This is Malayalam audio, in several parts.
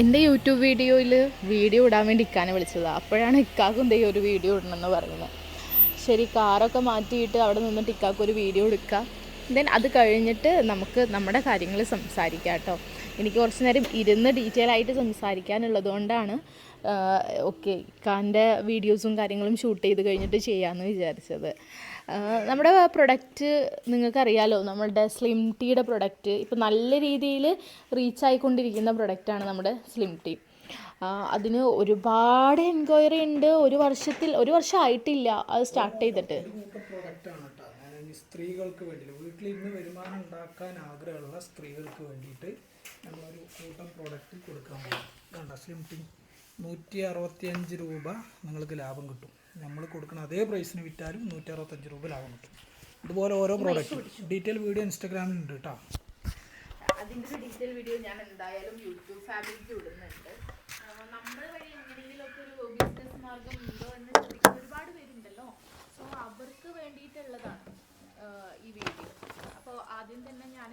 എന്റെ യൂട്യൂബ് വീഡിയോയിൽ വീഡിയോ ഇടാൻ വേണ്ടി ഇക്കാനെ വിളിച്ചതാണ് അപ്പോഴാണ് ഇക്കാക്കും ദേ ഒരു വീഡിയോ ഇടണമെന്ന് പറയുന്നത്. ശരി കാറൊക്കെ മാറ്റിയിട്ട് അവിടെ നിന്നിട്ട് ഇക്കാക്ക് ഒരു വീഡിയോ എടുക്കുക ദെൻ അത് കഴിഞ്ഞിട്ട് നമുക്ക് നമ്മുടെ കാര്യങ്ങൾ സംസാരിക്കാം കേട്ടോ. എനിക്ക് കുറച്ച് നേരം ഇരുന്ന് ഡീറ്റെയിൽ ആയിട്ട് സംസാരിക്കാനുള്ളത് കൊണ്ടാണ് ഓക്കെ ഇക്കാന്റെ വീഡിയോസും കാര്യങ്ങളും ഷൂട്ട് ചെയ്ത് കഴിഞ്ഞിട്ട് ചെയ്യാമെന്ന് വിചാരിച്ചത്. നമ്മുടെ പ്രൊഡക്റ്റ് നിങ്ങൾക്കറിയാലോ നമ്മളുടെ സ്ലിം ടീയുടെ പ്രൊഡക്റ്റ് ഇപ്പോൾ നല്ല രീതിയിൽ റീച്ച് ആയിക്കൊണ്ടിരിക്കുന്ന പ്രൊഡക്റ്റാണ് നമ്മുടെ സ്ലിം ടീ അതിന് ഒരുപാട് എൻക്വയറി ഉണ്ട്. ഒരു വർഷത്തിൽ ഒരു വർഷം ആയിട്ടില്ല അത് സ്റ്റാർട്ട് ചെയ്തിട്ട്. സ്ത്രീകൾക്ക് വേണ്ടി വീട്ടിൽ ഇന്ന് വരുമാനം ഉണ്ടാക്കാൻ ആഗ്രഹമുള്ള സ്ത്രീകൾക്ക് വേണ്ടിയിട്ട് നമ്മളൊരു കൂട്ടം പ്രോഡക്റ്റ് കൊടുക്കാൻ പോകും കണ്ട സ്ലിം ടീ നൂറ്റി അറുപത്തിയഞ്ച് രൂപ നിങ്ങൾക്ക് ലാഭം കിട്ടും. നമ്മൾ കൊടുക്കുന്ന അതേ പ്രൈസിന് വിറ്റാലും നൂറ്റി അറുപത്തഞ്ച് രൂപ ലാഭം കിട്ടും. ഇതുപോലെ ഓരോ പ്രോഡക്റ്റ് ഡീറ്റെയിൽ വീഡിയോ ഇൻസ്റ്റാഗ്രാമിൽ ഉണ്ട് കേട്ടോ അതിന്റെ ഒരു ഡീറ്റെയിൽ വീഡിയോ ഞാൻ എന്തായാലും യൂട്യൂബ് ഫാമിലിക്ക് ഇടുന്നുണ്ട്. നമ്മൾ വഴി എങ്ങനെയെങ്കിലുമൊക്കെ ഒരു ബിസിനസ് മാർഗം ഉണ്ടോ എന്ന് ചോദിക്കുന്ന ഒരുപാട് പേരുണ്ടല്ലോ. സോ അവർക്ക് വേണ്ടിയിട്ടുള്ളതാണ് ഈ വീഡിയോ അപ്പോൾ ആദ്യം തന്നെ ഞാൻ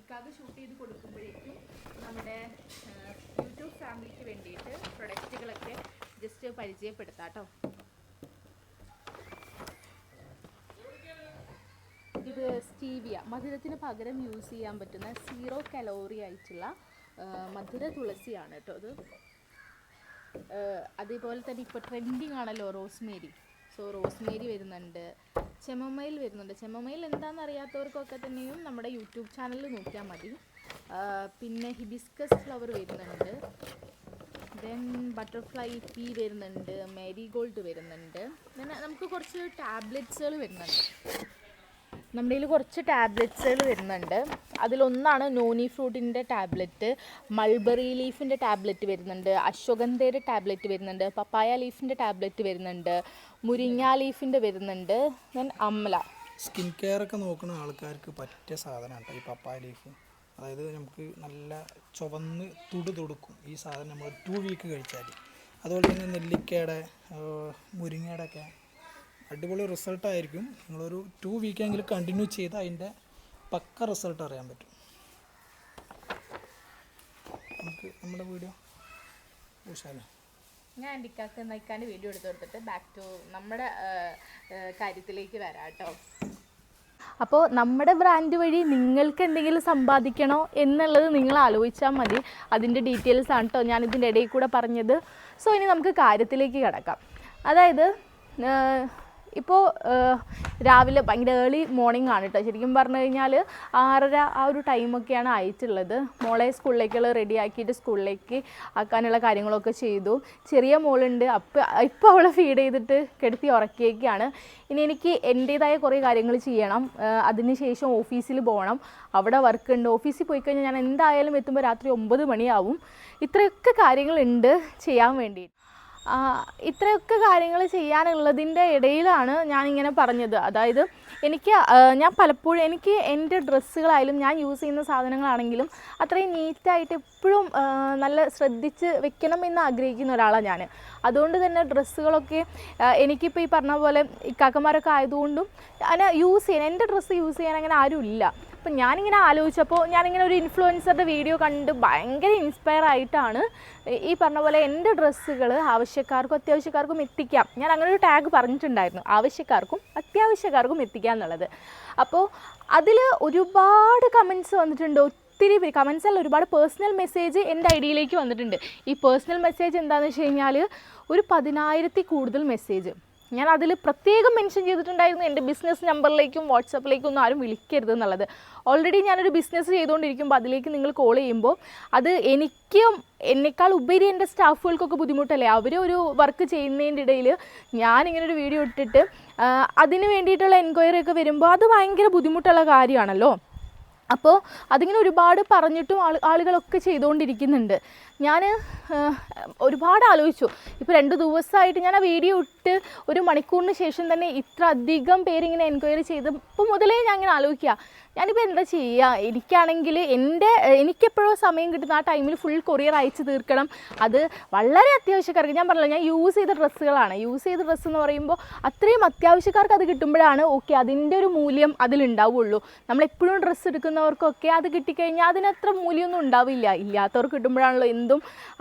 ഇക്കാക്ക് ഷൂട്ട് ചെയ്ത് കൊടുക്കുമ്പോഴേക്കും നമ്മുടെ യൂട്യൂബ് ഫാമിലിക്ക് വേണ്ടിയിട്ട് പ്രൊഡക്റ്റുകളൊക്കെ ജസ്റ്റ് പരിചയപ്പെടുത്താം കേട്ടോ സ്റ്റീവിയ. മധുരത്തിന് പകരം യൂസ് ചെയ്യാൻ പറ്റുന്ന സീറോ കലോറി ആയിട്ടുള്ള മധുര തുളസിയാണ് കേട്ടോ അത് അതേപോലെ തന്നെ ഇപ്പോൾ ട്രെൻഡിങ് ആണല്ലോ റോസ്മേരി സോ റോസ്മേരി വരുന്നുണ്ട്. ചെമ്മമയിൽ വരുന്നുണ്ട്. ചെമ്മമയിൽ എന്താണെന്ന് അറിയാത്തവർക്കൊക്കെ തന്നെയും നമ്മുടെ യൂട്യൂബ് ചാനലിൽ നോക്കിയാൽ മതി. പിന്നെ ഹിബിസ്കസ് ഫ്ലവർ വരുന്നുണ്ട്. ദെൻ ബട്ടർഫ്ലൈ പീ വരുന്നുണ്ട്. മേരിഗോൾഡ് വരുന്നുണ്ട്. പിന്നെ നമുക്ക് കുറച്ച് ടാബ്ലറ്റ്സുകൾ വരുന്നുണ്ട്. നമ്മുടെ കയ്യിൽ കുറച്ച് ടാബ്ലറ്റ്സുകൾ വരുന്നുണ്ട്. അതിലൊന്നാണ് നോനി ഫ്രൂട്ടിന്റെ ടാബ്ലറ്റ് മൾബറി ലീഫിന്റെ ടാബ്ലറ്റ് വരുന്നുണ്ട് അശ്വഗന്ധയുടെ ടാബ്ലറ്റ് വരുന്നുണ്ട് പപ്പായ ലീഫിന്റെ ടാബ്ലറ്റ് വരുന്നുണ്ട് മുരിങ്ങ ലീഫിന്റെ വരുന്നുണ്ട് ദെൻ അമല. സ്കിൻ കെയർ ഒക്കെ നോക്കുന്ന ആൾക്കാർക്ക് പറ്റിയ സാധനമാണ് ഈ പപ്പായ ലീഫ്. അതായത് നമുക്ക് നല്ല ചുവന്ന് തുടു തുടുക്കും ഈ സാധനം നമ്മൾ ടു വീക്ക് കഴിച്ചാൽ അതുപോലെ തന്നെ നെല്ലിക്കയുടെ മുരിങ്ങയുടെ ഒക്കെ അടിപൊളി റിസൾട്ടായിരിക്കും നിങ്ങളൊരു ടു വീക്കെങ്കിലും കണ്ടിന്യൂ ചെയ്ത് അതിന്റെ പക്ക റിസൾട്ട് അറിയാൻ പറ്റും. നമുക്ക് നമ്മുടെ വീഡിയോ ഉഷാലേ? ഞാൻ ഡിക്കാക്ക് നയിക്കാണ്ട് വീഡിയോ എടുത്തു കൊടുത്തിട്ട് ബാക്ക് ടു നമ്മുടെ കാര്യത്തിലേക്ക് വരാട്ടോ കേട്ടോ. അപ്പോൾ നമ്മുടെ ബ്രാൻഡ് വഴി നിങ്ങൾക്ക് എന്തെങ്കിലും സമ്പാദിക്കണോ എന്നുള്ളത് നിങ്ങൾ ആലോചിച്ചാൽ മതി. അതിന്റെ ഡീറ്റെയിൽസ് ആണ് കേട്ടോ ഞാൻ ഇതിന്റെ ഇടയിൽ കൂടെ പറഞ്ഞത്. സോ ഇനി നമുക്ക് കാര്യത്തിലേക്ക് കിടക്കാം. അതായത് ഇപ്പോൾ രാവിലെ ഭയങ്കര ഏർലി മോർണിംഗ് ആണ് കേട്ടോ ശരിക്കും പറഞ്ഞു കഴിഞ്ഞാൽ ആറര ആ ഒരു ടൈമൊക്കെയാണ് ആയിട്ടുള്ളത് മോളെ സ്കൂളിലേക്കുള്ള റെഡി ആക്കിയിട്ട് സ്കൂളിലേക്ക് ആക്കാനുള്ള കാര്യങ്ങളൊക്കെ ചെയ്തു. ചെറിയ മോളുണ്ട്. അപ്പം ഇപ്പോൾ അവളെ ഫീഡ് ചെയ്തിട്ട് കിടത്തി ഉറക്കിയേക്കാണ്. ഇനി എനിക്ക് എന്റേതായ കുറേ കാര്യങ്ങൾ ചെയ്യണം. അതിന് ശേഷം ഓഫീസിൽ പോകണം. അവിടെ വർക്ക് ഉണ്ട്. ഓഫീസിൽ പോയി കഴിഞ്ഞാൽ ഞാൻ എന്തായാലും എത്തുമ്പോൾ രാത്രി ഒമ്പത് മണിയാവും. ഇത്രയൊക്കെ കാര്യങ്ങളുണ്ട് ചെയ്യാൻ വേണ്ടി. ആ, ഇത്രയൊക്കെ കാര്യങ്ങൾ ചെയ്യാനുള്ളതിന്റെ ഇടയിലാണ് ഞാനിങ്ങനെ പറഞ്ഞത്. അതായത് എനിക്ക് ഞാൻ പലപ്പോഴും എനിക്ക് എന്റെ ഡ്രസ്സുകളായാലും ഞാൻ യൂസ് ചെയ്യുന്ന സാധനങ്ങളാണെങ്കിലും അത്രയും നീറ്റായിട്ട് എപ്പോഴും നല്ല ശ്രദ്ധിച്ച് വെക്കണം എന്ന് ആഗ്രഹിക്കുന്ന ഒരാളാണ് ഞാൻ അതുകൊണ്ട് തന്നെ ഡ്രസ്സുകളൊക്കെ എനിക്കിപ്പോൾ ഈ പറഞ്ഞ പോലെ ഇക്കാക്കന്മാരൊക്കെ ആയതുകൊണ്ടും ഞാൻ യൂസ് ചെയ്യാൻ എന്റെ ഡ്രസ്സ് യൂസ് ചെയ്യാൻ അങ്ങനെ ആരും ഇല്ല അപ്പം ഞാനിങ്ങനെ ആലോചിച്ചപ്പോൾ ഞാനിങ്ങനെ ഒരു ഇൻഫ്ലുവൻസറുടെ വീഡിയോ കണ്ട് ഭയങ്കര ഇൻസ്പയർ ആയിട്ടാണ് ഈ പറഞ്ഞ പോലെ എന്റെ ഡ്രസ്സുകൾ ആവശ്യക്കാർക്കും അത്യാവശ്യക്കാർക്കും എത്തിക്കാം. ഞാൻ അങ്ങനെ ഒരു ടാഗ് പറഞ്ഞിട്ടുണ്ടായിരുന്നു. ആവശ്യക്കാർക്കും അത്യാവശ്യക്കാർക്കും എത്തിക്കാം എന്നുള്ളത്. അപ്പോൾ അതിൽ ഒരുപാട് കമൻസ് വന്നിട്ടുണ്ട്. ഒത്തിരി കമൻസ് അല്ല ഒരുപാട് പേഴ്സണൽ മെസ്സേജ് എന്റെ ഐഡിയയിലേക്ക് വന്നിട്ടുണ്ട്. ഈ പേഴ്സണൽ മെസ്സേജ് എന്താണെന്ന് വെച്ച് കഴിഞ്ഞാൽ ഒരു പതിനായിരത്തി കൂടുതൽ മെസ്സേജ് ഞാൻ അതിൽ പ്രത്യേകം മെൻഷൻ ചെയ്തിട്ടുണ്ടായിരുന്നു എന്റെ ബിസിനസ് നമ്പറിലേക്കും വാട്സപ്പിലേക്കും ഒന്നും ആരും വിളിക്കരുത് എന്നുള്ളത്. ഓൾറെഡി ഞാനൊരു ബിസിനസ് ചെയ്തുകൊണ്ടിരിക്കുമ്പോൾ അതിലേക്ക് നിങ്ങൾ കോൾ ചെയ്യുമ്പോൾ അത് എനിക്കും എന്നെക്കാൾ ഉപരി എന്റെ സ്റ്റാഫുകൾക്കൊക്കെ ബുദ്ധിമുട്ടല്ലേ? അവർ ഒരു വർക്ക് ചെയ്യുന്നതിന്റെ ഇടയിൽ ഞാനിങ്ങനെ ഒരു വീഡിയോ ഇട്ടിട്ട് അതിന് വേണ്ടിയിട്ടുള്ള എൻക്വയറി ഒക്കെ വരുമ്പോൾ അത് ഭയങ്കര ബുദ്ധിമുട്ടുള്ള കാര്യമാണല്ലോ. അപ്പോൾ അതിങ്ങനെ ഒരുപാട് പറഞ്ഞിട്ടും ആൾ ആളുകളൊക്കെ ചെയ്തുകൊണ്ടിരിക്കുന്നുണ്ട് ഞാൻ ഒരുപാട് ആലോചിച്ചു. ഇപ്പോൾ രണ്ട് ദിവസമായിട്ട് ഞാൻ ആ വീഡിയോ ഇട്ട് ഒരു മണിക്കൂറിന് ശേഷം തന്നെ ഇത്ര അധികം പേരിങ്ങനെ എൻക്വയറി ചെയ്തപ്പോൾ മുതലേ ഞാൻ ഇങ്ങനെ ആലോചിക്കുക. ഞാനിപ്പോൾ എന്താ ചെയ്യുക എനിക്കാണെങ്കിൽ എന്റെ എനിക്കെപ്പോഴോ സമയം കിട്ടുന്ന ആ ടൈമിൽ ഫുൾ കൊറിയർ അയച്ച് തീർക്കണം. അത് വളരെ അത്യാവശ്യക്കാർക്ക് ഞാൻ പറഞ്ഞല്ലോ ഞാൻ യൂസ് ചെയ്ത ഡ്രസ്സുകളാണ്. യൂസ് ചെയ്ത ഡ്രസ്സ് എന്ന് പറയുമ്പോൾ അത്രയും അത്യാവശ്യക്കാർക്ക് അത് കിട്ടുമ്പോഴാണ് ഓക്കെ അതിന്റെ ഒരു മൂല്യം അതിലുണ്ടാവുള്ളൂ നമ്മളെപ്പോഴും ഡ്രസ്സ് എടുക്കുന്നവർക്കൊക്കെ അത് കിട്ടിക്കഴിഞ്ഞാൽ അതിനത്ര മൂല്യമൊന്നും ഉണ്ടാവില്ല. ഇല്ലാത്തവർക്ക് കിട്ടുമ്പോഴാണല്ലോ എന്തും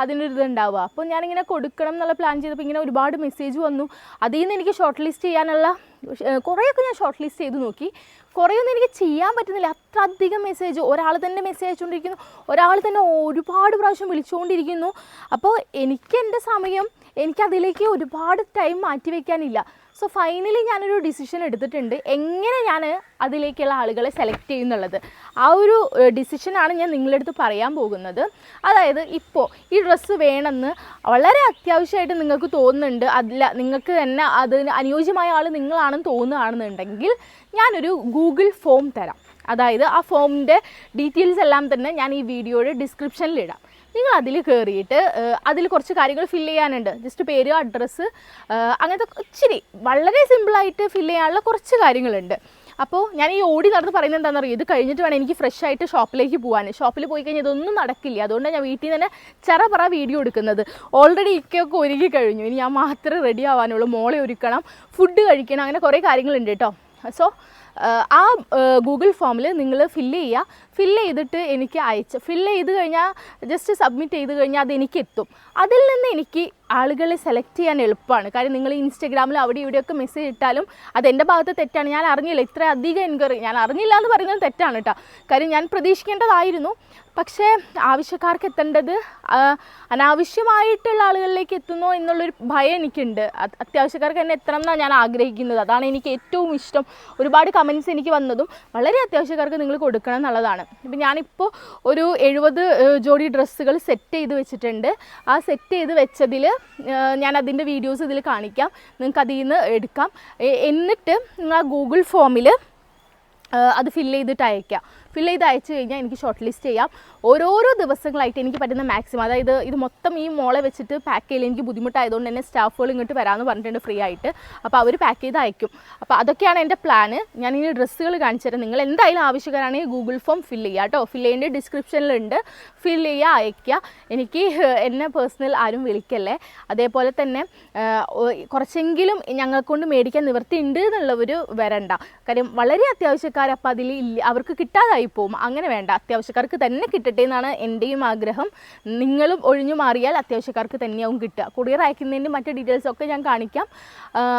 അതിനൊരു ഇതുണ്ടാവുക അപ്പോൾ ഞാനിങ്ങനെ കൊടുക്കണം എന്നുള്ള പ്ലാൻ ചെയ്തപ്പോൾ ഇങ്ങനെ ഒരുപാട് മെസ്സേജ് വന്നു. അതിൽ നിന്ന് എനിക്ക് ഷോർട്ട് ലിസ്റ്റ് ചെയ്യാനുള്ള കുറേയൊക്കെ ഞാൻ ഷോർട്ട് ലിസ്റ്റ് ചെയ്ത് നോക്കി. കുറേയൊന്നും എനിക്ക് ചെയ്യാൻ പറ്റുന്നില്ല. അത്ര അധികം മെസ്സേജ് ഒരാൾ തന്നെ മെസ്സേജ് അയച്ചുകൊണ്ടിരിക്കുന്നു. ഒരാൾ തന്നെ ഒരുപാട് പ്രാവശ്യം വിളിച്ചുകൊണ്ടിരിക്കുന്നു. അപ്പോൾ എനിക്ക് എന്റെ സമയം എനിക്കതിലേക്ക് ഒരുപാട് ടൈം മാറ്റി വയ്ക്കാനില്ല സോ ഫൈനലി ഞാനൊരു ഡിസിഷൻ എടുത്തിട്ടുണ്ട്. എങ്ങനെ ഞാൻ അതിലേക്കുള്ള ആളുകളെ സെലക്ട് ചെയ്യുന്നുള്ളത് ആ ഒരു ഡിസിഷനാണ് ഞാൻ നിങ്ങളുടെ അടുത്ത് പറയാൻ പോകുന്നത്. അതായത് ഇപ്പോൾ ഈ ഡ്രസ്സ് വേണമെന്ന് വളരെ അത്യാവശ്യമായിട്ട് നിങ്ങൾക്ക് തോന്നുന്നുണ്ട്. അതില്ല നിങ്ങൾക്ക് തന്നെ അതിന് അനുയോജ്യമായ ആൾ നിങ്ങളാണെന്ന് തോന്നുകയാണെന്നുണ്ടെങ്കിൽ ഞാനൊരു ഗൂഗിൾ ഫോം തരാം. അതായത് ആ ഫോമിന്റെ ഡീറ്റെയിൽസ് എല്ലാം തന്നെ ഞാൻ ഈ വീഡിയോയുടെ ഡിസ്ക്രിപ്ഷനിൽ ഇടാം. നിങ്ങൾ അതിൽ കയറിയിട്ട് അതിൽ കുറച്ച് കാര്യങ്ങൾ ഫില്ല് ചെയ്യാനുണ്ട്. ജസ്റ്റ് പേര് അഡ്രസ്സ് അങ്ങനത്തെ ഇച്ചിരി വളരെ സിമ്പിളായിട്ട് ഫില്ല് ചെയ്യാനുള്ള കുറച്ച് കാര്യങ്ങളുണ്ട്. അപ്പോൾ ഞാൻ ഈ ഓടി നടന്ന് പറയുന്നത് എന്താണെന്ന് അറിയാം ഇത് കഴിഞ്ഞിട്ട് വേണം എനിക്ക് ഫ്രഷ് ആയിട്ട് ഷോപ്പിലേക്ക് പോകാൻ ഷോപ്പിൽ പോയി കഴിഞ്ഞാൽ ഇതൊന്നും നടക്കില്ല. അതുകൊണ്ട് ഞാൻ വീട്ടിൽ നിന്ന് തന്നെ ചെറ പറ വീഡിയോ എടുക്കുന്നത്. ഓൾറെഡി ഇക്കൊക്കെ ഒരുങ്ങി കഴിഞ്ഞു. ഇനി ഞാൻ മാത്രമേ റെഡി ആവാനുള്ളൂ. മോളെ ഒരുക്കണം ഫുഡ് കഴിക്കണം അങ്ങനെ കുറേ കാര്യങ്ങളുണ്ട് കേട്ടോ. സോ ആ ഗൂഗിൾ ഫോമിൽ നിങ്ങൾ ഫില്ല് ചെയ്യുക. ഫില്ല് ചെയ്തിട്ട് എനിക്ക് അയച്ച് ഫില്ല് ചെയ്ത് കഴിഞ്ഞാൽ ജസ്റ്റ് സബ്മിറ്റ് ചെയ്ത് കഴിഞ്ഞാൽ അത് എനിക്ക് എത്തും അതിൽ നിന്ന് എനിക്ക് ആളുകളെ സെലക്ട് ചെയ്യാൻ എളുപ്പമാണ്. കാര്യം നിങ്ങൾ ഇൻസ്റ്റഗ്രാമിൽ അവിടെ ഇവിടെയൊക്കെ മെസ്സേജ് ഇട്ടാലും അത് എന്റെ ഭാഗത്ത് തെറ്റാണ്. ഞാൻ അറിഞ്ഞില്ല ഇത്ര അധികം എൻക്വയറി ഞാൻ അറിഞ്ഞില്ല എന്ന് പറയുന്നത് തെറ്റാണ് കേട്ടോ കാര്യം ഞാൻ പ്രതീക്ഷിക്കേണ്ടതായിരുന്നു. പക്ഷേ ആവശ്യക്കാർക്ക് എത്തേണ്ടത് അനാവശ്യമായിട്ടുള്ള ആളുകളിലേക്ക് എത്തുന്നോ എന്നുള്ളൊരു ഭയം എനിക്കുണ്ട്. അത് അത്യാവശ്യക്കാർക്ക് തന്നെ എത്തണം എന്നാണ് ഞാൻ ആഗ്രഹിക്കുന്നത്. അതാണ് എനിക്ക് ഏറ്റവും ഇഷ്ടം. ഒരുപാട് കമൻസ് എനിക്ക് വന്നതും വളരെ അത്യാവശ്യക്കാർക്ക് നിങ്ങൾ കൊടുക്കണം എന്നുള്ളതാണ്. ഇപ്പം ഞാനിപ്പോൾ ഒരു എഴുപത് ജോഡി ഡ്രസ്സുകൾ സെറ്റ് ചെയ്ത് വെച്ചിട്ടുണ്ട്. ആ സെറ്റ് ചെയ്ത് വെച്ചതിൽ ഞാൻ അതിന്റെ വീഡിയോസ് ഇതിൽ കാണിക്കാം. നിങ്ങൾക്ക് അതിൽ നിന്ന് എടുക്കാം എന്നിട്ട് നിങ്ങൾ ആ ഗൂഗിൾ ഫോമിൽ അത് ഫില്ല് ചെയ്തിട്ട് അയക്കാം ഫില്ല് ചെയ്ത് അയച്ചു കഴിഞ്ഞാൽ എനിക്ക് ഷോർട്ട് ലിസ്റ്റ് ചെയ്യാം. ഓരോരോ ദിവസങ്ങളായിട്ട് എനിക്ക് പറ്റുന്ന മാക്സിമം അതായത് ഇത് മൊത്തം ഈ മോളെ വെച്ചിട്ട് പാക്ക് ചെയ്യൽ എനിക്ക് ബുദ്ധിമുട്ടായതുകൊണ്ട് തന്നെ സ്റ്റാഫുകൾ ഇങ്ങോട്ട് വരാമെന്ന് പറഞ്ഞിട്ടുണ്ട് ഫ്രീ ആയിട്ട്. അപ്പോൾ അവർ പാക്ക് ചെയ്ത് അയക്കും. അപ്പോൾ അതൊക്കെയാണ് എന്റെ പ്ലാൻ ഞാൻ ഇനി ഡ്രസ്സുകൾ കാണിച്ചു തരാം. നിങ്ങൾ എന്തായാലും ആവശ്യക്കാരാണെങ്കിൽ ഗൂഗിൾ ഫോം ഫില്ല് ചെയ്യുക കേട്ടോ. ഫില്ല് ചെയ്യേണ്ട ഡിസ്ക്രിപ്ഷനിലുണ്ട് ഫില്ല് ചെയ്യുക അയക്കുക എനിക്ക് എന്നെ പേഴ്സണൽ ആരും വിളിക്കല്ലേ. അതേപോലെ തന്നെ കുറച്ചെങ്കിലും ഞങ്ങൾക്കൊണ്ട് മേടിക്കാൻ നിവൃത്തി ഉണ്ട് എന്നുള്ളവർ വരണ്ട. കാര്യം വളരെ അത്യാവശ്യക്കാർ അപ്പോൾ അതിൽ ഇല്ല അവർക്ക് കിട്ടാതായി പോകും അങ്ങനെ വേണ്ട. അത്യാവശ്യക്കാർക്ക് തന്നെ കിട്ടട്ടെ എന്നാണ് എന്റെയും ആഗ്രഹം. നിങ്ങളും ഒഴിഞ്ഞു മാറിയാൽ അത്യാവശ്യക്കാർക്ക് തന്നെയാവും കിട്ടുക. കൊറിയർ അയക്കുന്നതിന്റെ മറ്റ് ഡീറ്റെയിൽസ് ഒക്കെ ഞാൻ കാണിക്കാം.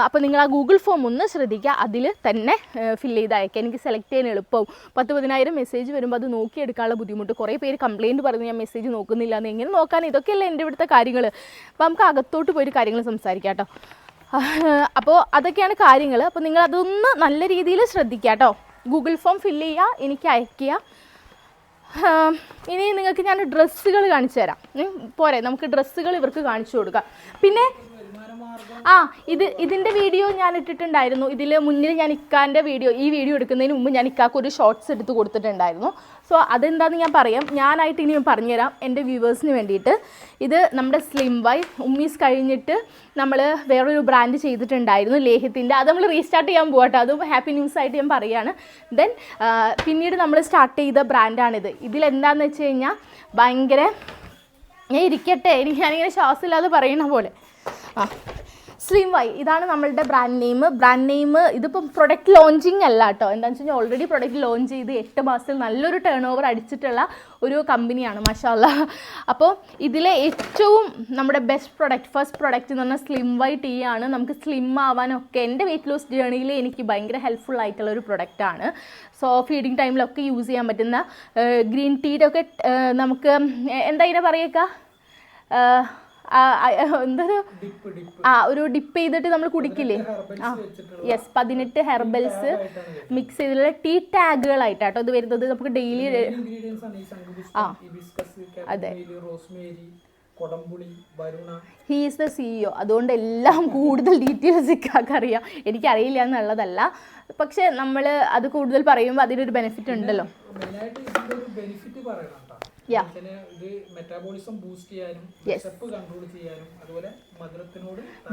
അപ്പോൾ നിങ്ങൾ ആ ഗൂഗിൾ ഫോം ഒന്ന് ശ്രദ്ധിക്കുക. അതിൽ തന്നെ ഫില്ല് ചെയ്ത് അയക്കുക. എനിക്ക് സെലക്ട് ചെയ്യാൻ എളുപ്പവും പത്ത് പതിനായിരം മെസ്സേജ് വരുമ്പോൾ അത് നോക്കിയെടുക്കാനുള്ള ബുദ്ധിമുട്ട്. കുറേ പേര് കംപ്ലയിന്റ് പറഞ്ഞു ഞാൻ മെസ്സേജ് നോക്കുന്നില്ല എന്ന് എങ്ങനെ നോക്കാൻ? ഇതൊക്കെയല്ലേ എന്റെ ഇവിടുത്തെ കാര്യങ്ങൾ. അപ്പോൾ നമുക്ക് അകത്തോട്ട് പോയിട്ട് കാര്യങ്ങൾ സംസാരിക്കാം കേട്ടോ. അപ്പോൾ അതൊക്കെയാണ് കാര്യങ്ങൾ. അപ്പോൾ നിങ്ങൾ അതൊന്ന് നല്ല രീതിയിൽ ശ്രദ്ധിക്കുക കേട്ടോ. ഗൂഗിൾ ഫോം ഫില്ല് ചെയ്യുക. എനിക്ക് അയയ്ക്കുക. ആം, ഇനി നിങ്ങൾക്ക് ഞാൻ ഡ്രസ്സുകൾ കാണിച്ചു തരാം പോരെ നമുക്ക് ഡ്രസ്സുകൾ ഇവർക്ക് കാണിച്ചു കൊടുക്കാം. പിന്നെ ആ ഇത് ഇതിന്റെ വീഡിയോ ഞാൻ ഇട്ടിട്ടുണ്ടായിരുന്നു. ഇതിൽ മുന്നിൽ ഞാൻ ഇക്കാന്റെ വീഡിയോ ഈ വീഡിയോ എടുക്കുന്നതിന് മുമ്പ് ഞാൻ ഇക്കാക്ക് ഒരു ഷോർട്സ് എടുത്ത് കൊടുത്തിട്ടുണ്ടായിരുന്നു. സോ അതെന്താണെന്ന് ഞാൻ പറയാം. ഞാനായിട്ട് ഇനി പറഞ്ഞുതരാം എന്റെ വ്യൂവേഴ്സിന് വേണ്ടിയിട്ട്. ഇത് നമ്മുടെ സ്ലിം വൈ ഉമ്മീസ് കഴിഞ്ഞിട്ട് നമ്മൾ വേറൊരു ബ്രാൻഡ് ചെയ്തിട്ടുണ്ടായിരുന്നു ലേഹ്യത്തിന്റെ അത് നമ്മൾ റീസ്റ്റാർട്ട് ചെയ്യാൻ പോകട്ടെ അതും ഹാപ്പി ന്യൂസ് ആയിട്ട് ഞാൻ പറയുകയാണ് ദെൻ പിന്നീട് നമ്മൾ സ്റ്റാർട്ട് ചെയ്ത ബ്രാൻഡാണിത് ഇതിലെന്താണെന്ന് വെച്ച് കഴിഞ്ഞാൽ ഭയങ്കര ഞാൻ ഇരിക്കട്ടെ എനിക്ക് ഞാനിങ്ങനെ ശ്വാസമില്ലാതെ പറയണ പോലെ. ആ സ്ലിം വൈ ഇതാണ് നമ്മളുടെ ബ്രാൻഡ് നെയിം ബ്രാൻഡ് നെയിം ഇതിപ്പം പ്രൊഡക്റ്റ് ലോഞ്ചിങ് അല്ല കേട്ടോ. എന്താണെന്ന് വെച്ച് കഴിഞ്ഞാൽ ഓൾറെഡി പ്രൊഡക്റ്റ് ലോഞ്ച് ചെയ്ത് എട്ട് മാസത്തിൽ നല്ലൊരു ടേൺ ഓവർ അടിച്ചിട്ടുള്ള ഒരു കമ്പനിയാണ് മഷാല്ല അപ്പോൾ ഇതിലെ ഏറ്റവും നമ്മുടെ ബെസ്റ്റ് പ്രൊഡക്റ്റ് ഫസ്റ്റ് പ്രൊഡക്റ്റ് എന്ന് പറഞ്ഞാൽ സ്ലിം വൈ ടീ ആണ്. നമുക്ക് സ്ലിം ആവാനൊക്കെ എന്റെ വെയിറ്റ് ലോസ് ജേണിയിൽ എനിക്ക് ഭയങ്കര ഹെൽപ്ഫുൾ ആയിട്ടുള്ള ഒരു പ്രൊഡക്റ്റാണ് സോ ഫീഡിങ് ടൈമിലൊക്കെ യൂസ് ചെയ്യാൻ പറ്റുന്ന ഗ്രീൻ ടീയുടെ ഒക്കെ നമുക്ക് എന്താ ഇതിനെ പറയുക എന്തൊരു? ആ ഒരു ഡിപ്പ് ചെയ്തിട്ട് നമ്മൾ കുടിക്കില്ലേ? ആ യെസ് പതിനെട്ട് ഹെർബൽസ് മിക്സ് ചെയ്തിട്ടുള്ള ടീ ടാഗുകളായിട്ടാട്ടോ ഇത് വരുന്നത്. നമുക്ക് ഡെയിലി ആ അതെ. ഹീസ് ദ സിഇഒ അതുകൊണ്ട് എല്ലാം കൂടുതൽ ഡീറ്റെയിൽസ് ഇക്കാക്ക് അറിയാം എനിക്കറിയില്ല എന്നുള്ളതല്ല. പക്ഷെ നമ്മൾ അത് കൂടുതൽ പറയുമ്പോൾ അതിനൊരു ബെനിഫിറ്റ് ഉണ്ടല്ലോ. ബെനിഫിറ്റ് പറയണം. മെറ്റാബോളിസം ബൂസ്റ്റ് ചെയ്യാനും സ്റ്റെപ്പ് കൺട്രോൾ ചെയ്യാനും അതുപോലെ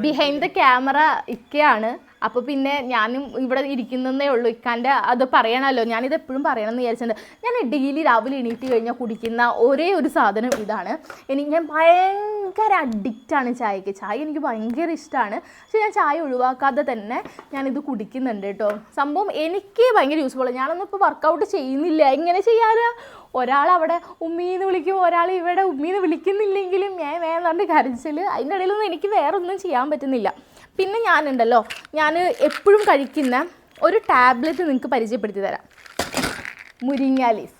ബിഹൈൻഡ് ദ ക്യാമറ ഇക്കയാണ്. അപ്പോൾ പിന്നെ ഞാനും ഇവിടെ ഇരിക്കുന്നതേ ഉള്ളൂ. ഇക്കാന്റെ അത് പറയണമല്ലോ ഞാനിത് എപ്പോഴും പറയണമെന്ന് വിചാരിച്ചിട്ടുണ്ട്. ഞാൻ ഡെയിലി രാവിലെ എണീറ്റ് കഴിഞ്ഞാൽ കുടിക്കുന്ന ഒരേ ഒരു സാധനം ഇതാണ്. എനിക്ക് ഞാൻ ഭയങ്കര അഡിക്റ്റാണ് ചായക്ക്. ചായ എനിക്ക് ഭയങ്കര ഇഷ്ടമാണ് പക്ഷെ ഞാൻ ചായ ഒഴിവാക്കാതെ തന്നെ ഞാനിത് കുടിക്കുന്നുണ്ട് കേട്ടോ. സംഭവം എനിക്ക് ഭയങ്കര യൂസ്ഫുൾ ഞാനൊന്നും ഇപ്പോൾ വർക്കൗട്ട് ചെയ്യുന്നില്ല. എങ്ങനെ ചെയ്യാനാ? ഒരാൾ അവിടെ ഉമ്മീന്ന് വിളിക്കും. ഒരാൾ ഇവിടെ ഉമ്മീന്ന് വിളിക്കുന്നില്ലെങ്കിലും ഞാൻ വേണം കരച്ചിൽ അതിന്റെ ഇടയിലൊന്നും എനിക്ക് വേറെ ഒന്നും ചെയ്യാൻ പറ്റുന്നില്ല. പിന്നെ ഞാനുണ്ടല്ലോ. ഞാൻ എപ്പോഴും കഴിക്കുന്ന ഒരു ടാബ്ലറ്റ് നിങ്ങൾക്ക് പരിചയപ്പെടുത്തി തരാം. മുരിങ്ങാലീസ്.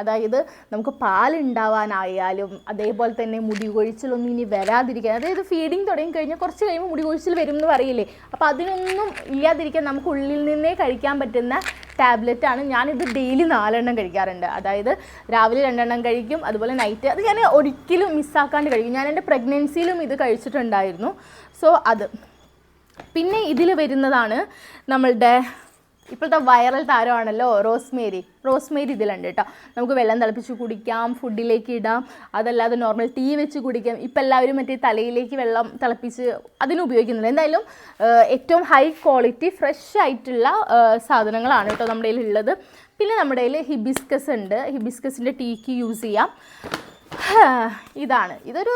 അതായത് നമുക്ക് പാലുണ്ടാവാനായാലും അതേപോലെ തന്നെ മുടി കൊഴിച്ചിലൊന്നും ഇനി വരാതിരിക്കാൻ അതായത് ഫീഡിങ് തുടങ്ങി കഴിഞ്ഞാൽ കുറച്ച് കഴിയുമ്പോൾ മുടി കൊഴിച്ചിൽ വരും എന്ന് പറയില്ലേ? അപ്പോൾ അതിനൊന്നും ഇല്ലാതിരിക്കാൻ നമുക്ക് ഉള്ളിൽ നിന്നേ കഴിക്കാൻ പറ്റുന്ന ടാബ്ലറ്റാണ് ഞാനിത് ഡെയിലി നാലെണ്ണം കഴിക്കാറുണ്ട്. അതായത് രാവിലെ രണ്ടെണ്ണം കഴിക്കും അതുപോലെ നൈറ്റ് അത് ഞാൻ ഒരിക്കലും മിസ്സാക്കാണ്ട് കഴിക്കും. ഞാൻ എന്റെ പ്രഗ്നൻസിയിലും ഇത് കഴിച്ചിട്ടുണ്ടായിരുന്നു. സോ അത്. പിന്നെ ഇതിൽ വരുന്നതാണ് നമ്മളുടെ ഇപ്പോഴത്തെ വൈറൽ താരമാണല്ലോ റോസ്മേരി. റോസ്മേരി ഇതിലുണ്ട് കേട്ടോ. നമുക്ക് വെള്ളം തിളപ്പിച്ച് കുടിക്കാം ഫുഡിലേക്ക് ഇടാം. അതല്ലാതെ നോർമൽ ടീ വെച്ച് കുടിക്കാം. ഇപ്പം എല്ലാവരും മറ്റേ തലയിലേക്ക് വെള്ളം തിളപ്പിച്ച് അതിന് ഉപയോഗിക്കുന്നുണ്ട്. എന്തായാലും ഏറ്റവും ഹൈ ക്വാളിറ്റി ഫ്രഷ് ആയിട്ടുള്ള സാധനങ്ങളാണ് കേട്ടോ നമ്മുടെ കയ്യിൽ ഉള്ളത് പിന്നെ നമ്മുടെ കയ്യിൽ ഹിബിസ്കസ് ഉണ്ട്. ഹിബിസ്കസിന്റെ ടീക്ക് യൂസ് ചെയ്യാം. ഇതാണ്. ഇതൊരു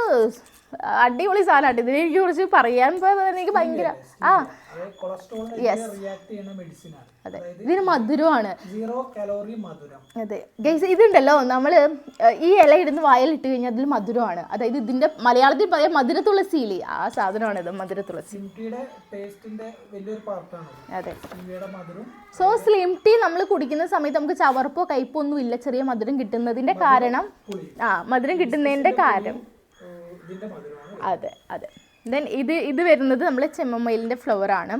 അടിപൊളി സാധനമാണ് ഇതിനെ കുറിച്ച് പറയാൻ പോയാൽ എനിക്ക് ഭയങ്കര ആ ആണ്. അതെ. ഇതിന് മധുരമാണ്. അതെ. ഗൈസ് ഇതുണ്ടല്ലോ നമ്മൾ ഈ ഇല ഇടുന്ന് വായലിട്ട് കഴിഞ്ഞാൽ അതിൽ മധുരമാണ്. അതായത് ഇതിന്റെ മലയാളത്തിൽ പറയാം മധുര തുളസി തുളസിയില്ലേ? ആ സാധനമാണ് ഇത് മധുര തുളസി. അതെ. സോ സ്ലിം ടീ നമ്മൾ കുടിക്കുന്ന സമയത്ത് നമുക്ക് ചവർപ്പോ കയ്പോ ഒന്നും ഇല്ല. ചെറിയ മധുരം കിട്ടുന്നതിന്റെ കാരണം ആ മധുരം കിട്ടുന്നതിന്റെ കാരണം. അതെ അതെ. ദെൻ ഇത് ഇത് വരുന്നത് നമ്മൾ ചെമ്മമയിലിന്റെ ഫ്ലവറാണ്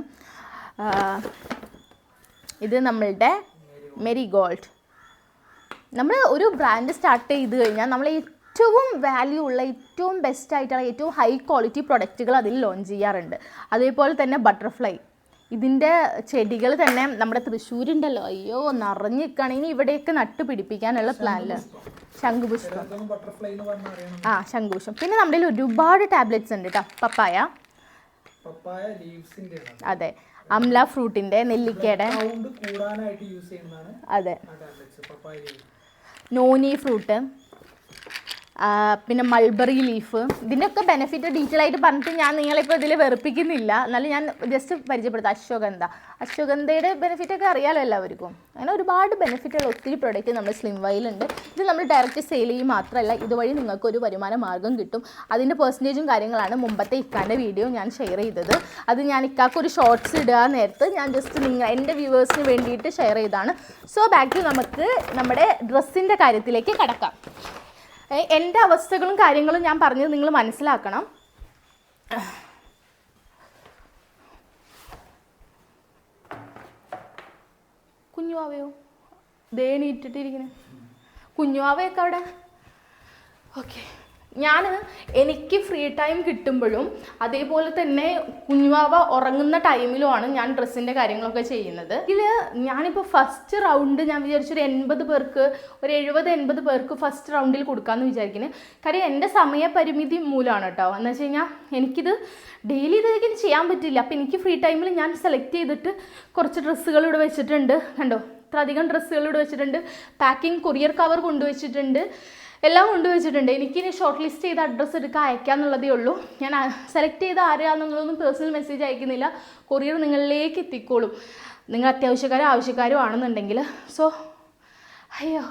ഇത് നമ്മളുടെ മെരി ഗോൾഡ് നമ്മൾ ഒരു ബ്രാൻഡ് സ്റ്റാർട്ട് ചെയ്ത് കഴിഞ്ഞാൽ നമ്മൾ ഏറ്റവും വാല്യൂ ഉള്ള ഏറ്റവും ബെസ്റ്റ് ആയിട്ടുള്ള ഏറ്റവും ഹൈ ക്വാളിറ്റി പ്രൊഡക്റ്റുകൾ അതിൽ ലോഞ്ച് ചെയ്യാറുണ്ട്. അതേപോലെ തന്നെ ബട്ടർഫ്ലൈ ഇതിന്റെ ചെടികൾ തന്നെ നമ്മുടെ തൃശ്ശൂരുണ്ടല്ലോ. അയ്യോ നിറഞ്ഞിരിക്കുകയാണ് ഇനി ഇവിടെയൊക്കെ നട്ട് പിടിപ്പിക്കാനുള്ള പ്ലാനിൽ ശംഖുപുഷ്പം. ആ ശംഖുപുഷ്പം. പിന്നെ നമ്മുടെ കയ്യിൽ ഒരുപാട് ടാബ്ലറ്റ്സ് ഉണ്ട് കേട്ടോ പപ്പായ. പപ്പായ ലീവ്സിന്റെ അതെ. അംല ഫ്രൂട്ടിന്റെ നെല്ലിക്കയുടെ. അതെ. നോനി ഫ്രൂട്ട് പിന്നെ മൾബറി ലീഫ് ഇതിന്റെയൊക്കെ ബെനിഫിറ്റ് ഡീറ്റെയിൽ ആയിട്ട് പറഞ്ഞിട്ട് ഞാൻ നിങ്ങളിപ്പോൾ ഇതിൽ വെറുപ്പിക്കുന്നില്ല. എന്നാലും ഞാൻ ജസ്റ്റ് പരിചയപ്പെടുത്താം. അശ്വഗന്ധ. അശ്വഗന്ധയുടെ ബെനിഫിറ്റ് ഒക്കെ അറിയാലോ എല്ലാവർക്കും. അങ്ങനെ ഒരുപാട് ബെനിഫിറ്റുള്ള ഒത്തിരി പ്രൊഡക്റ്റ് നമ്മൾ സ്ലിം വൈലുണ്ട് ഇത് നമ്മൾ ഡയറക്റ്റ് സെയിൽ ചെയ്യും മാത്രമല്ല ഇതുവഴി നിങ്ങൾക്ക് ഒരു വരുമാന മാർഗം കിട്ടും. അതിന്റെ പെർസെന്റേജും കാര്യങ്ങളാണ് മുമ്പത്തെ ഇക്കാന്റെ വീഡിയോ ഞാൻ ഷെയർ ചെയ്തത്. അത് ഞാൻ ഇക്കാക്ക് ഒരു ഷോർട്സ് ഇടുക നേരത്ത് ഞാൻ ജസ്റ്റ് നിങ്ങൾ എന്റെ വ്യൂവേഴ്സിന് വേണ്ടിയിട്ട് ഷെയർ ചെയ്താണ് സോ ബാക്ക് നമുക്ക് നമ്മുടെ ഡ്രസ്സിന്റെ കാര്യത്തിലേക്ക് കടക്കാം. എന്റെ അവസ്ഥകളും കാര്യങ്ങളും ഞാൻ പറഞ്ഞത് നിങ്ങൾ മനസ്സിലാക്കണം. കുഞ്ഞുവാവയോ? ദേണിയിട്ടിട്ടിരിക്കണേ കുഞ്ഞുവാവയൊക്കെ അവിടെ? ഓക്കെ. ഞാൻ എനിക്ക് ഫ്രീ ടൈം കിട്ടുമ്പോഴും അതേപോലെ തന്നെ കുഞ്ഞുവാവ ഉറങ്ങുന്ന ടൈമിലുമാണ് ഞാൻ ഡ്രസ്സിന്റെ കാര്യങ്ങളൊക്കെ ചെയ്യുന്നത്. ഇതിൽ ഞാനിപ്പോൾ ഫസ്റ്റ് റൗണ്ട് ഞാൻ വിചാരിച്ചൊരു എൺപത് പേർക്ക് ഒരു എഴുപത് എൺപത് പേർക്ക് ഫസ്റ്റ് റൗണ്ടിൽ കൊടുക്കാമെന്ന് വിചാരിക്കുന്നത് കാര്യം എന്റെ സമയപരിമിതി മൂലമാണ് കേട്ടോ എന്ന് വെച്ച് കഴിഞ്ഞാൽ എനിക്കിത് ഡെയിലി ഇതൊക്കെ ചെയ്യാൻ പറ്റില്ല. അപ്പോൾ എനിക്ക് ഫ്രീ ടൈമിൽ ഞാൻ സെലക്ട് ചെയ്തിട്ട് കുറച്ച് ഡ്രസ്സുകൾ ഇവിടെ വെച്ചിട്ടുണ്ട്. കണ്ടോ? ഇത്ര അധികം ഡ്രസ്സുകൾ ഇവിടെ വെച്ചിട്ടുണ്ട്. പാക്കിംഗ് കൊറിയർ കവർ കൊണ്ടുവച്ചിട്ടുണ്ട് എല്ലാം കൊണ്ടുവച്ചിട്ടുണ്ട് എനിക്കിനി ഷോർട്ട് ലിസ്റ്റ് ചെയ്ത അഡ്രസ്സ് എടുക്കാൻ അയക്കാന്നുള്ളതേ ഉള്ളൂ. ഞാൻ സെലക്ട് ചെയ്ത ആരെയാണെന്നുള്ളതൊന്നും പേഴ്സണൽ മെസ്സേജ് അയക്കുന്നില്ല. കൊറിയർ നിങ്ങളിലേക്ക് എത്തിക്കോളും. നിങ്ങൾ അത്യാവശ്യക്കാരും ആവശ്യക്കാരും ആണെന്നുണ്ടെങ്കിൽ. സോ അയ്യോ.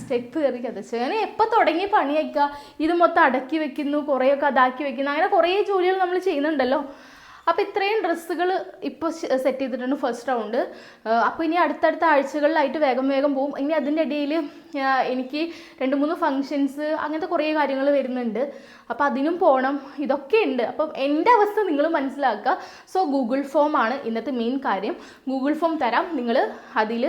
സ്റ്റെപ്പ് കയറി കഥച്ചു ഞാൻ എപ്പോൾ തുടങ്ങി പണിയൊക്കെ ഇത് മൊത്തം അടക്കി വെക്കുന്നു കുറേയൊക്കെ അതാക്കി വെക്കുന്നു. അങ്ങനെ കുറേ ജോലികൾ നമ്മൾ ചെയ്യുന്നുണ്ടല്ലോ. അപ്പോൾ ഇത്രയും ഡ്രസ്സുകൾ ഇപ്പോൾ സെറ്റ് ചെയ്തിട്ടുണ്ട് ഫസ്റ്റ് റൗണ്ട് അപ്പോൾ ഇനി അടുത്തടുത്ത ആഴ്ചകളിലായിട്ട് വേഗം വേഗം പോവും. ഇനി അതിന്റെ ഇടയിൽ എനിക്ക് രണ്ട് മൂന്ന് ഫങ്ഷൻസ് അങ്ങനത്തെ കുറേ കാര്യങ്ങൾ വരുന്നുണ്ട്. അപ്പോൾ അതിനും പോകണം ഇതൊക്കെ ഉണ്ട്. അപ്പം എന്റെ അവസ്ഥ നിങ്ങൾ മനസ്സിലാക്കുക. സോ ഗൂഗിൾ ഫോം ആണ് ഇന്നത്തെ മെയിൻ കാര്യം. ഗൂഗിൾ ഫോം തരാം. നിങ്ങൾ അതിൽ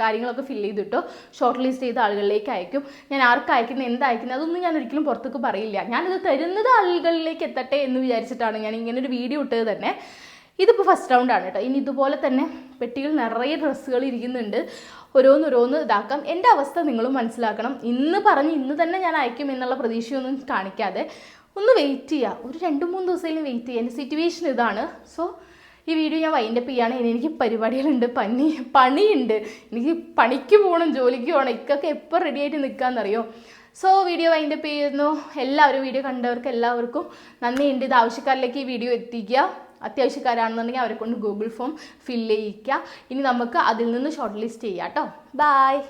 കാര്യങ്ങളൊക്കെ ഫില്ല് ചെയ്തിട്ട് ഷോർട്ട് ലിസ്റ്റ് ചെയ്ത ആളുകളിലേക്ക് അയക്കും. ഞാൻ ആർക്ക് അയക്കുന്നത് എന്ത് അയക്കുന്നത് അതൊന്നും ഞാൻ ഒരിക്കലും പുറത്തേക്ക് പറയില്ല. ഞാനിത് തരുന്നത് ആളുകളിലേക്ക് എത്തട്ടെ എന്ന് വിചാരിച്ചിട്ടാണ് ഞാൻ ഇങ്ങനെ ഒരു വീഡിയോ ഇട്ടത് തന്നെ. ഇതിപ്പോൾ ഫസ്റ്റ് റൗണ്ടാണ് കേട്ടോ. ഇനി ഇതുപോലെ തന്നെ പെട്ടികൾ നിറയെ ഡ്രസ്സുകൾ ഇരിക്കുന്നുണ്ട്. ഓരോന്ന് ഓരോന്ന് ഇതാക്കാം. എന്റെ അവസ്ഥ നിങ്ങളും മനസ്സിലാക്കണം. ഇന്ന് പറഞ്ഞ് ഇന്ന് തന്നെ ഞാൻ അയക്കും എന്നുള്ള പ്രതീക്ഷയൊന്നും കാണിക്കാതെ ഒന്ന് വെയിറ്റ് ചെയ്യുക ഒരു രണ്ട് മൂന്ന് ദിവസമെങ്കിലും വെയിറ്റ് ചെയ്യുക എന്റെ സിറ്റുവേഷൻ ഇതാണ്. സോ ഈ വീഡിയോ ഞാൻ വൈൻഡപ്പ് ചെയ്യുകയാണ് ഇനി എനിക്ക് പരിപാടികളുണ്ട് പണി പണിയുണ്ട്. എനിക്ക് പണിക്ക് പോകണം ജോലിക്ക് പോകണം ഇക്കൊക്കെ എപ്പോൾ റെഡി ആയിട്ട് നിൽക്കാമെന്നറിയോ സോ വീഡിയോ വൈൻഡപ്പ് ചെയ്യുന്നു. എല്ലാവരും വീഡിയോ കണ്ടവർക്ക് എല്ലാവർക്കും നന്ദിയുണ്ട്. ഇത് ആവശ്യക്കാരിലേക്ക് ഈ വീഡിയോ എത്തിക്കുക. അത്യാവശ്യക്കാരാണെന്നുണ്ടെങ്കിൽ അവരെ കൊണ്ട് ഗൂഗിൾ ഫോം ഫില്ല് ചെയ്യിക്കുക. ഇനി നമുക്ക് അതിൽ നിന്ന് ഷോർട്ട് ലിസ്റ്റ് ചെയ്യാം കേട്ടോ. ബായ്